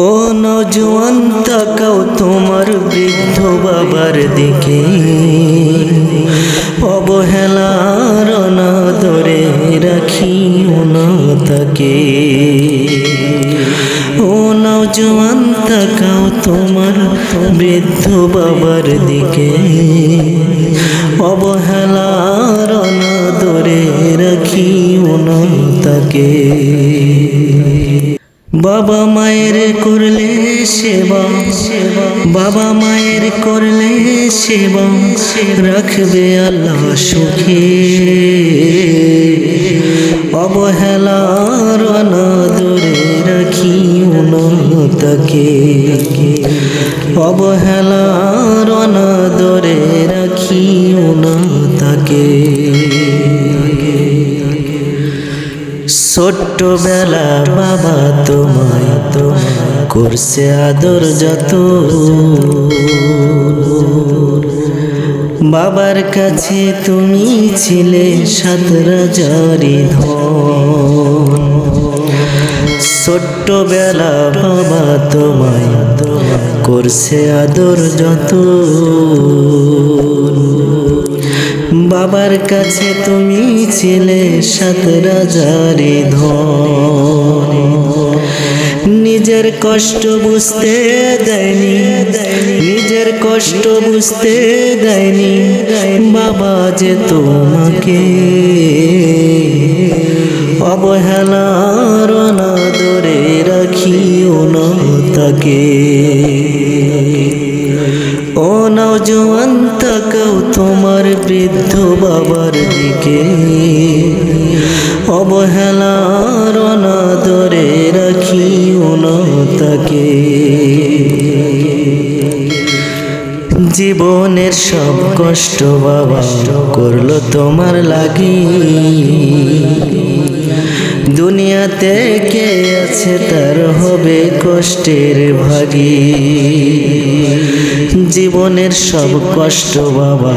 ও নজওয়ান তাকাও তোমার বৃদ্ধ বাবার দিকে। অবহেলার অনাদরে রাখি না তাকে। ও নজওয়ান তাকাও তোমার বৃদ্ধ বাবার দিকে। অবহেলার অনাদরে রাখি না তাকে। বাবা মায়ের করলে সেবা সেবা বাবা মায়ের করলে সেবা, রাখবে আল্লাহ সুখে। অবহেলার অনাদরে রাখি তাকে অবহেলার অনাদরে রাখি তাকে ছোট্টবেলা বাবা তোমায় তোমায় করছে আদর যত বাবার কাছে তুমি ছিলে সাত রাজারি ধন। ছোট্টবেলা বাবা তোমায় করছে আদর যত বাবার কাছে তুমি ছিলে সাত রাজারি নিজের কষ্ট বুঝতে দেয়নি, নিজের কষ্ট বুঝতে দেয়নি, বাবা যে তোমাকে। অবহেলার অনাদরে রাখিও না তাকে। নওজোয়ান তাকাও তোমার বৃদ্ধ বাবার দিকে। অবহেলার অনাদরে রাখিও না তাকে। জীবনের সব কষ্ট বাবা করল তোমার লাগি। দুনিয়াতে কে আছে তার হবে কষ্টের ভাগি। জীবনের সব কষ্ট বাবা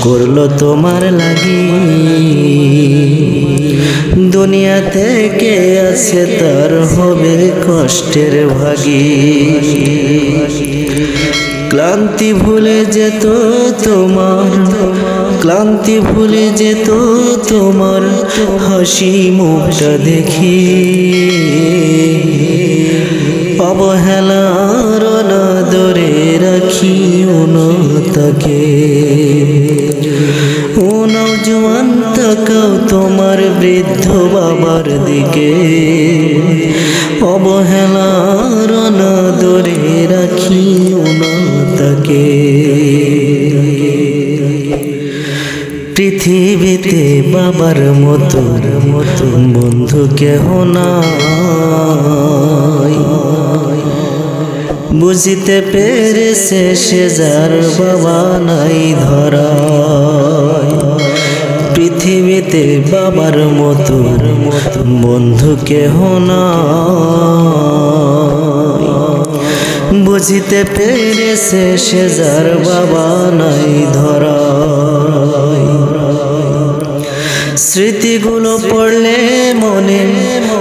করল তোমার লাগি। দুনিয়াতে কে আছে তার হবে কষ্টের ভাগী। ক্লান্তি ভুলে যেত তোমার তোমার ক্লান্তি ভুলে যেত তোমার হাসি মুখটা দেখি। অবহেলার অনাদরে রাখি তাকে ও নওজোয়ান তাকাও তোমার বৃদ্ধ বাবার দিকে। অবহেলার অনাদরে রাখি তাকে পৃথিবীতে বাবার মতো মতো বন্ধু কেহ নাই। বুঝিতে পেরেছে সে যার বাবা নাই ধরা পৃথিবীতে বাবার মতো মতো বন্ধু কেহ নাই। বুঝিতে পেরেছে সে যার বাবা নাই ধরা স্মৃতিগুলো পড়লে মনে,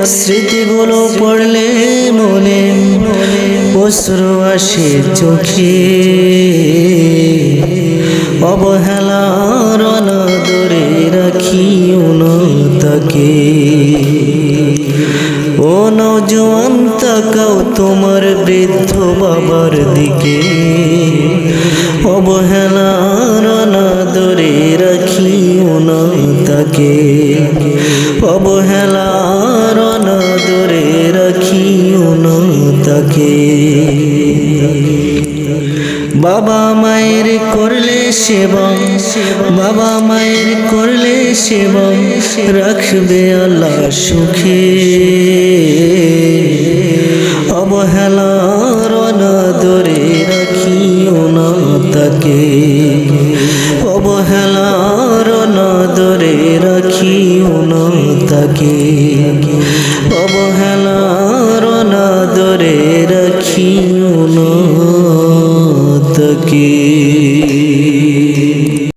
স্মৃতিগুলো পড়লে মনে, অশ্রু আসে চোখে। অবহেলার অনাদরে রাখিও না তাকে ও নজওয়ান তাকাও তোমার বৃদ্ধ বাবার দিকে। অবহেলার তাকে অবহেলার অনাদরে রাখিও না তাকে। বাবা মায়ের করলে সেবা বাবা মায়ের করলে সেবা রাখবে আল্লাহ সুখে। অবহেলার অনাদরে রাখিও না তাকে। adorei.